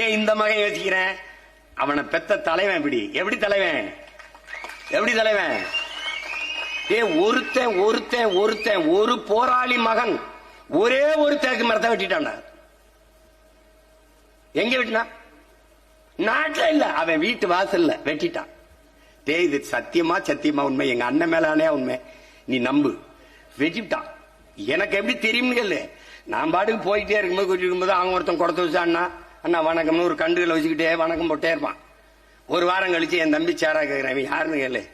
ஏன் இந்த மகன் யோசிக்கிறேன் அவனை பெத்த தலைவன் இப்படி. எப்படி தலைவன்? எப்படி தலைவன்? ஏ ஒருத்தன் ஒருத்தன் ஒருத்தன் ஒரு போராளி மகன். ஒரே ஒரு தேக்கு மரத்தை வெட்டிட்டான் எங்க வெட்டினா? நாட்டுல இல்ல. அவன் வீட்டு வாசல்ல வெட்டிட்டான். டேய் இது சத்தியமா சத்தியமா உண்மை? எங்க அண்ணன் மேலானே உண்மை. நீ நம்பு. வெட்டிட்டான் எனக்கு எப்படி தெரியும்னு கேளு. நான் பாட்டுக்கு போயிட்டே இருக்கும்போது கூட்டிட்டு இருக்கும்போது அவன் ஒருத்தன் கொடுத்து வச்சான்னா அண்ணா வணக்கம்னு ஒரு கண்டுகளை வச்சுக்கிட்டே வணக்கம் போட்டே இருப்பான். ஒரு வாரம் கழிச்சு என் தம்பி சேரா கேட்குறேன் இவன் யாருன்னு கேளு.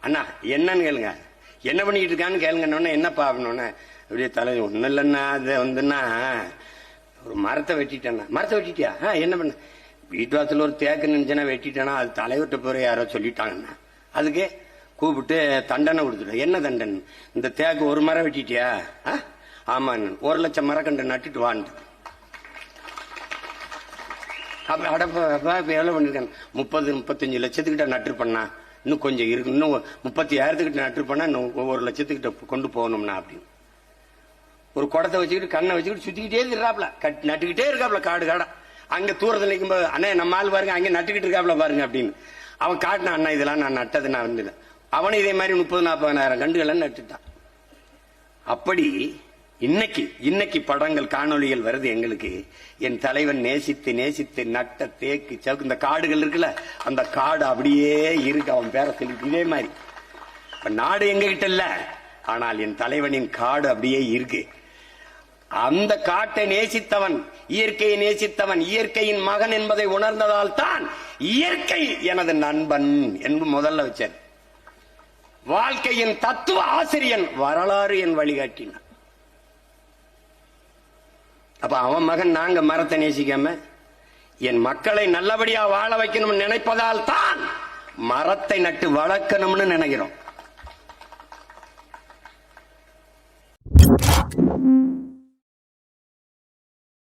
அண்ணா என்னன்னு கேளுங்க. என்ன பண்ணிக்கிட்டு இருக்கான்னு கேளுங்கன்னு என்னப்பா அப்படின்னு அப்படியே தலை ஒன்றும் இல்லைன்னா அது வந்துன்னா ஒரு மரத்தை வெட்டிட்டேண்ணா. மரத்தை வெட்டிட்டியா? ஆ, என்ன பண்ண? வீட்டு வாசல் ஒரு தேக்கு நினைச்சேன்னா வெட்டிட்டேன்னா அது தலைவர்கிட்ட போற யாரோ சொல்லிட்டாங்கண்ணா. அதுக்கு கூப்பிட்டு தண்டனை கொடுத்துட்டேன். என்ன தண்டனை? இந்த தேக்கு ஒரு மரம் வெட்டிட்டியா? ஆ? ஆமாண்ணு. ஒரு லட்சம் மரக்கண்டு நட்டுட்டு வான்ட்டு. அடப்பா இப்போ எவ்வளோ எவ்வளவு பண்ணிருக்காங்க? முப்பது முப்பத்தஞ்சு லட்சத்துக்கிட்ட நட்டு பண்ணா இன்னும் கொஞ்சம் இருக்கு இன்னும் முப்பத்தி ஆயிரத்துக்கிட்ட நட்டு பண்ணா இன்னும் ஒவ்வொரு லட்சத்துக்கிட்ட கொண்டு போகணும்னா அப்படின்னு ஒரு குடத்தை வச்சுக்கிட்டு கண்ணை வச்சுக்கிட்டு சுற்றிக்கிட்டே இருக்காப்ல. கட் நட்டுக்கிட்டே இருக்காப்ல காடு காடா. அங்கே தூரத்தில் நிற்கும்போது அண்ணே நம்ம ஆள் பாருங்க அங்கே நட்டுக்கிட்டு இருக்காப்ல பாருங்க அப்படின்னு. அவன் காட்டின அண்ணா இதெல்லாம் நான் நட்டது நான் வந்து அவனும் இதே மாதிரி முப்பது நாற்பதாயிரம் கண்டுகளை நட்டுட்டான். அப்படி இன்னைக்கு இன்னைக்கு படங்கள் காணொளிகள் வருது எங்களுக்கு. என் தலைவன் நேசித்து நேசித்து நட்ட தேக்கு சவுக்கு இந்த காடுகள் இருக்குல்ல அந்த காடு அப்படியே இருக்கு. அவன் பேரை சொல்லிட்டு இதே மாதிரி. இப்ப நாடு எங்ககிட்ட இல்ல. ஆனால் என் தலைவனின் காடு அப்படியே இருக்கு. அந்த காட்டை நேசித்தவன் இயற்கையை நேசித்தவன் இயற்கையின் மகன் என்பதை உணர்ந்ததால் தான் இயற்கை எனது நண்பன் என்று முதல்ல வச்சேன் வாழ்க்கையின் தத்துவ ஆசிரியன் வரலாறு என் வழிகாட்டினான் அப்ப அவன் மகன் நாங்க மரத்தை நேசிக்காம என் மக்களை நல்லபடியா வாழ வைக்கணும்னு நினைப்பதால் தான் மரத்தை நட்டு வளர்க்கணும்னு நினைக்கிறோம்.